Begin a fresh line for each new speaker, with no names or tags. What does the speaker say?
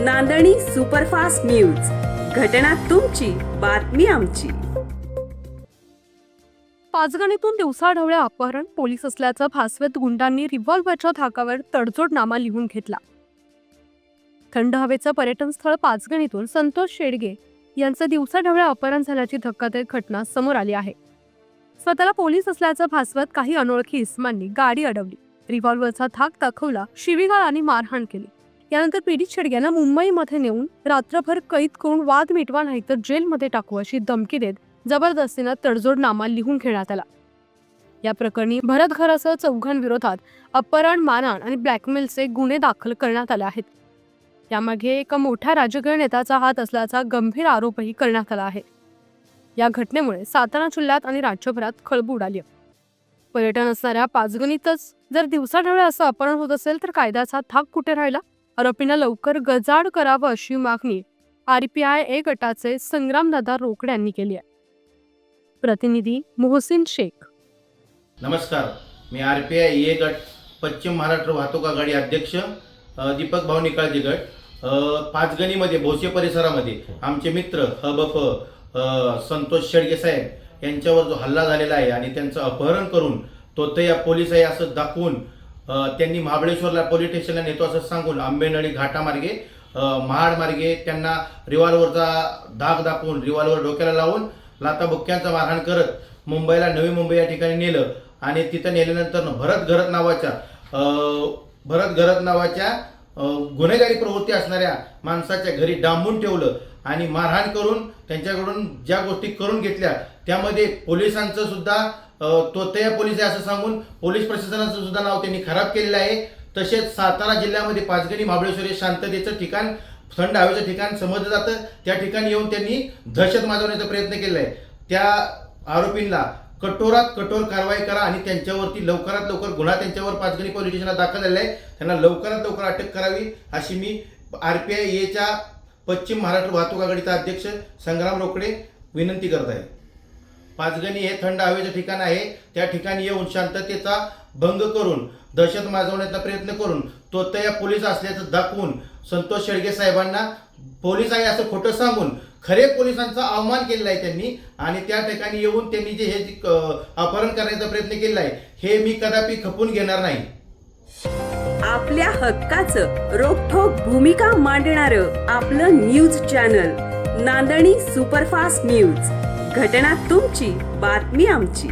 नांदणी superfast news. घटना तुमची बातमी आमची.
पाचगणीतून दिवसाढवळ्या अपहरण पोलीस असल्याचं भासवत गुंडांनी रिव्हॉल्व्हरच्या धाकावर तडजोडनामा लिहून घेतला. थंड हवेचं पर्यटन स्थळ पाचगणीतून संतोष शेडगे यांचं दिवसाढवळ्या अपहरण झाल्याची धक्कादायक घटना समोर आली आहे. स्वतःला पोलीस असल्याचं भासवत काही अनोळखी इसमांनी गाडी अडवली. रिव्हॉल्व्हरचा धाक दाखवला शिवीगाळ आणि मारहाण केली. यानंतर पीडित शेडग्यांना मुंबईमध्ये नेऊन रात्रभर कैद करून वाद मिटवा नाही तर जेलमध्ये टाकू अशी धमकी देत जबरदस्तीनं तडजोडनामा लिहून घेण्यात आला. या प्रकरणी भरत घरासह चौघांविरोधात अपहरण मारहाण आणि ब्लॅकमेलचे गुन्हे दाखल करण्यात आले आहेत. यामागे एका मोठ्या राजकीय नेत्याचा हात असल्याचा गंभीर आरोपही करण्यात आला आहे. या घटनेमुळे सातारा जिल्ह्यात आणि राज्यभरात खळबळ उडाली पर्यटन असणाऱ्या पाचगणीतच जर दिवसाढवळे असं अपहरण होत असेल तर कायद्याचा थाक कुठे राहिला? आरोपींना लवकर गजाड करावं अशी मागणी आरपीआय ए गटाचे संग्रामदादा रोकडे यांनी केली आहे. प्रतिनिधी मोहसिन शेख.
नमस्कार. मी आर पी आय ए गट पश्चिम महाराष्ट्र वाहतूक आघाडी अध्यक्ष दीपक भाऊ निकाळजी गट. पाचगणीमध्ये भोसे परिसरामध्ये आमचे मित्र हबफ संतोष शेडगे साहेब यांच्यावर जो हल्ला झालेला आहे आणि त्यांचं अपहरण करून तो या पोलीस आहे असं दाखवून त्यांनी महाबळेश्वरला पोलीस स्टेशनला नेतो असं सांगून आंबेनळी घाटामार्गे महाडमार्गे त्यांना रिव्हॉल्वरचा धाक दाखवून रिव्हॉल्वर डोक्याला लावून लाताबुक्क्यांचा मारहाण करत मुंबईला नवी मुंबई या ठिकाणी नेलं. आणि तिथं नेल्यानंतर भरत घरत नावाच्या भरत घरत नावाच्या गुन्हेगारी प्रवृत्ती असणाऱ्या माणसाच्या घरी डांबून ठेवलं आणि मारहाण करून त्यांच्याकडून ज्या गोष्टी करून घेतल्या त्यामध्ये पोलिसांचं सुद्धा तो तया पोलीस आहे असं सांगून पोलीस प्रशासनाचं सुद्धा नाव त्यांनी खराब केलेलं आहे. तसेच सातारा जिल्ह्यामध्ये पाचगणी महाबळेश्वर हे शांततेचं ठिकाण थंड हवेचं ठिकाण समजलं जातं. त्या ठिकाणी येऊन त्यांनी दहशत माजवण्याचा प्रयत्न केला आहे त्या आरोपींना कठोरात कठोर कारवाई करा आणि त्यांच्यावरती लवकरात लवकर गुन्हा त्यांच्यावर पाचगणी पोलीस स्टेशनला दाखल झालेला आहे. त्यांना लवकरात लवकर अटक करावी अशी मी आर पी आय एच्या पश्चिम महाराष्ट्र वाहतूक आघाडीचा अध्यक्ष संग्राम रोकडे विनंती करत आहे. पाचगणी हे थंड हवेचं ठिकाण आहे. त्या ठिकाणी येऊन शांततेचा भंग करून दहशत माजवण्याचा प्रयत्न करून तो या पोलीस असल्याचं दाखवून संतोष शेळगे साहेबांना पोलीस आहे असं खोटं सांगून खरे पोलिसांचा अवमान केलेला आहे त्यांनी आणि त्या ठिकाणी येऊन त्यांनी जे हे अपहरण करण्याचा प्रयत्न केलेला आहे हे मी कदापि खपून घेणार नाही.
आपल्या हक्काचं रोखोक भूमिका मांडणार आपलं news channel Nandani superfast news. घटना तुमची बातमी आमची.